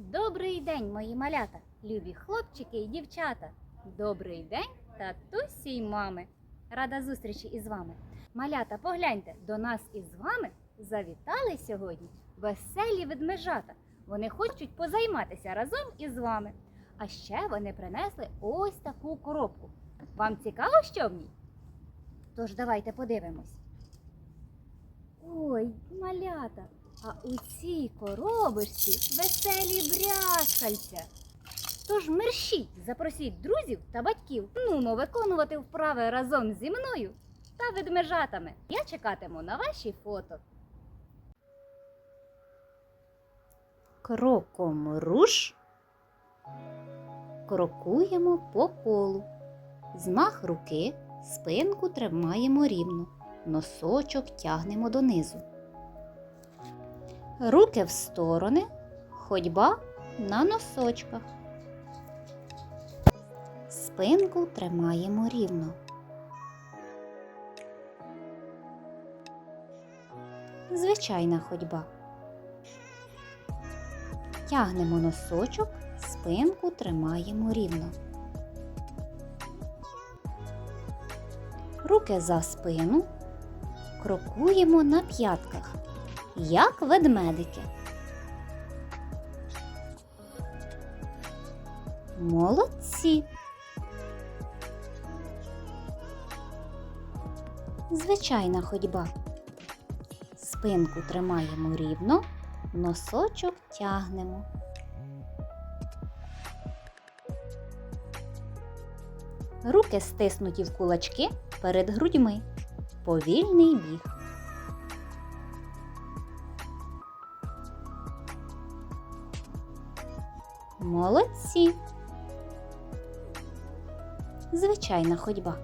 Добрий день, мої малята, любі хлопчики і дівчата. Добрий день, татусі й мами. Рада зустрічі із вами. Малята, погляньте, до нас із вами завітали сьогодні веселі ведмежата. Вони хочуть позайматися разом із вами. А ще вони принесли ось таку коробку. Вам цікаво, що в ній? Тож давайте подивимось. Ой, малята, а у цій коробочці веселі брязкальця. Тож мерщіть, запросіть друзів та батьків. Нумо виконувати вправи разом зі мною та ведмежатами. Я чекатиму на ваші фото. Кроком руш. Крокуємо по колу. Змах руки, спинку тримаємо рівно, носочок тягнемо донизу. Руки в сторони, ходьба на носочках. Спинку тримаємо рівно. Звичайна ходьба. Тягнемо носочок, спинку тримаємо рівно. Руки за спину. Крокуємо на п'ятках як ведмедики. Молодці. Звичайна ходьба. Спинку тримаємо рівно, носочок тягнемо. Руки стиснуті в кулачки перед грудьми. Повільний біг. Молодці. Звичайна ходьба.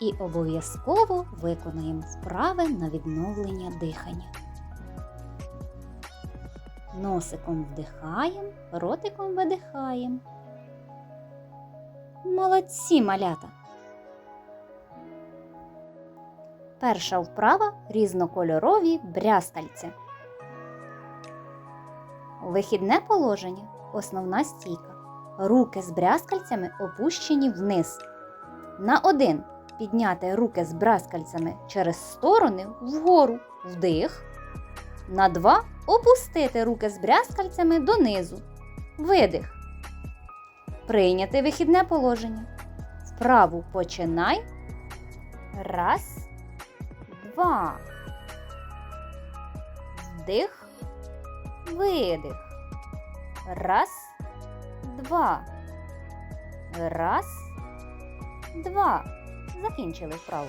І обов'язково виконуємо вправи на відновлення дихання. Носиком вдихаємо, ротиком видихаємо. Молодці малята! Перша вправа різнокольорові брязкальця. Вихідне положення. Основна стійка. Руки з брязкальцями опущені вниз. На один підняти руки з брязкальцями через сторони вгору. Вдих. На два опустити руки з брязкальцями донизу. Видих. Прийняти вихідне положення. Вправу починай. Раз два. Вдих, видих. Раз, два. Раз, два. Закінчили вправу.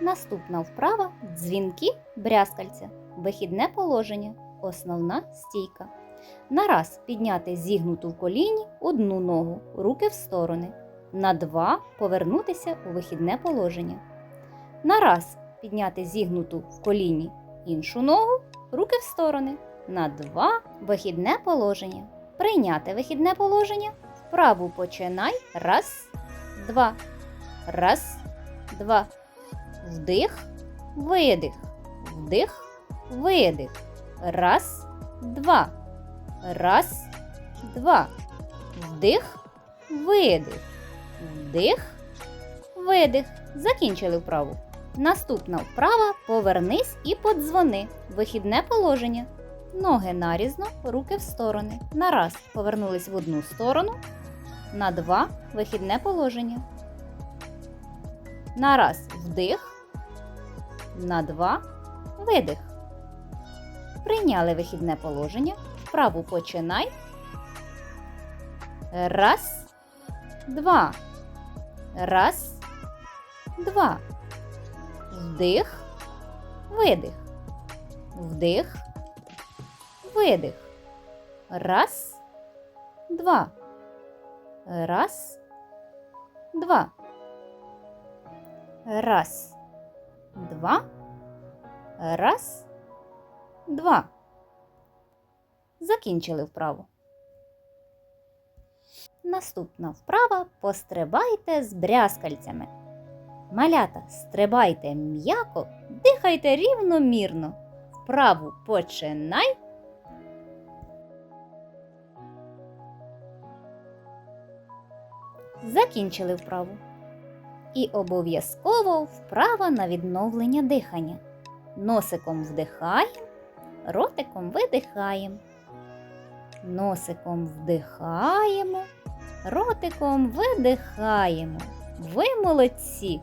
Наступна вправа дзвінки брязкальця. Вихідне положення. Основна стійка. На раз підняти зігнуту в коліні одну ногу, руки в сторони. На два повернутися у вихідне положення. На раз підняти зігнуту в коліні іншу ногу, руки в сторони. На два вихідне положення. Прийняти вихідне положення. Вправу починай. Раз, два. Раз, два. Вдих, видих. Вдих, видих. Раз, два. Раз, два. Вдих, видих. Вдих, видих. Закінчили вправу. Наступна вправа повернись і подзвони. Вихідне положення. Ноги нарізно, руки в сторони. На раз повернулись в одну сторону. На два вихідне положення. На раз вдих. На два видих. Прийняли вихідне положення. Вправу починай. Раз, два. Раз, два. Вдих, видих. Вдих, видих. Раз, два. Раз, два. Раз, два. Раз, два. Закінчили вправу. Наступна вправа пострибайте з брязкальцями. Малята, стрибайте м'яко, дихайте рівномірно. Вправу починай. Закінчили вправу. І обов'язково вправа на відновлення дихання. Носиком вдихаємо, ротиком видихаємо. Носиком вдихаємо, ротиком видихаємо. Ви молодці!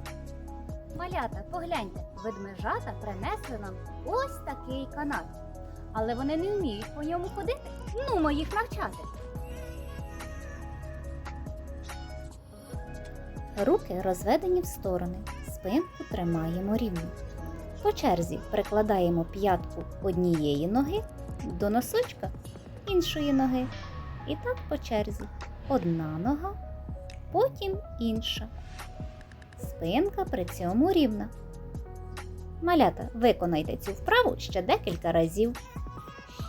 Малята, погляньте, ведмежата принесли нам ось такий канат. Але вони не вміють по ньому ходити. Ну, їх навчати. Руки розведені в сторони, спинку тримаємо рівно. По черзі прикладаємо п'ятку однієї ноги до носочка іншої ноги. І так по черзі. Одна нога, потім інша. Спинка при цьому рівна. Малята, виконайте цю вправу ще декілька разів.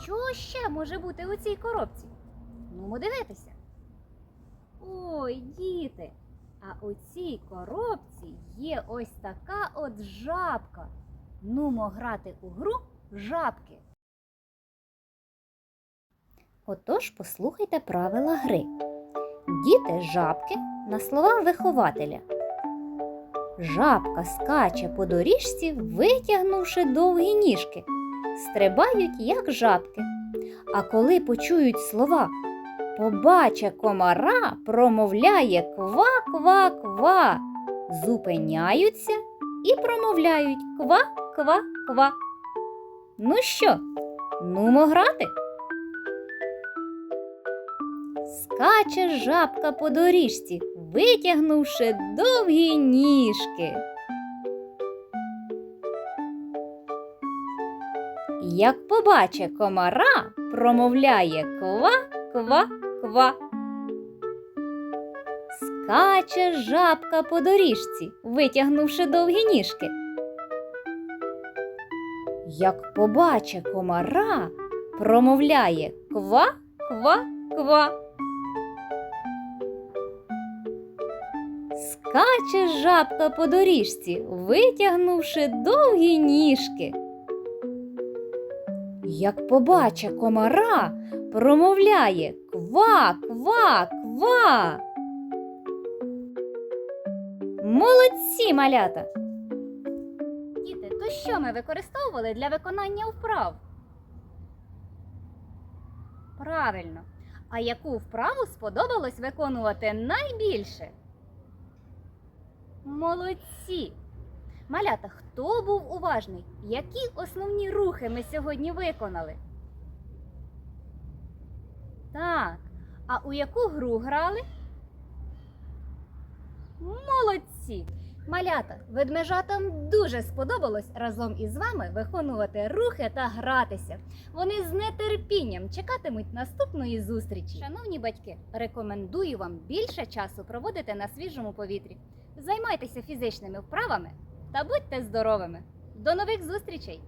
Що ще може бути у цій коробці? Ну, дивитися. Ой, діти! А у цій коробці є ось така от жабка. Нумо грати у гру жабки. Отож послухайте правила гри. Діти жабки на слова вихователя. Жабка скаче по доріжці, витягнувши довгі ніжки. Стрибають, як жабки. А коли почують слова побаче комара, промовляє ква-ква-ква, зупиняються і промовляють ква-ква-ква. Ну що, нумо грати? Скаче жабка по доріжці, витягнувши довгі ніжки. Як побаче комара, промовляє ква-ква-ква. Скаче жабка по доріжці, витягнувши довгі ніжки. Як побаче комара, промовляє ква-ква-ква. Скаче жабка по доріжці, витягнувши довгі ніжки. Як побаче комара, промовляє ква, ква, ква. Молодці, малята! Діти, то що ми використовували для виконання вправ? Правильно. А яку вправу сподобалось виконувати найбільше? Молодці! Малята, хто був уважний? Які основні рухи ми сьогодні виконали? Так. А у яку гру грали? Молодці! Малята, ведмежатам дуже сподобалось разом із вами виконувати рухи та гратися. Вони з нетерпінням чекатимуть наступної зустрічі. Шановні батьки, рекомендую вам більше часу проводити на свіжому повітрі. Займайтеся фізичними вправами та будьте здоровими. До нових зустрічей!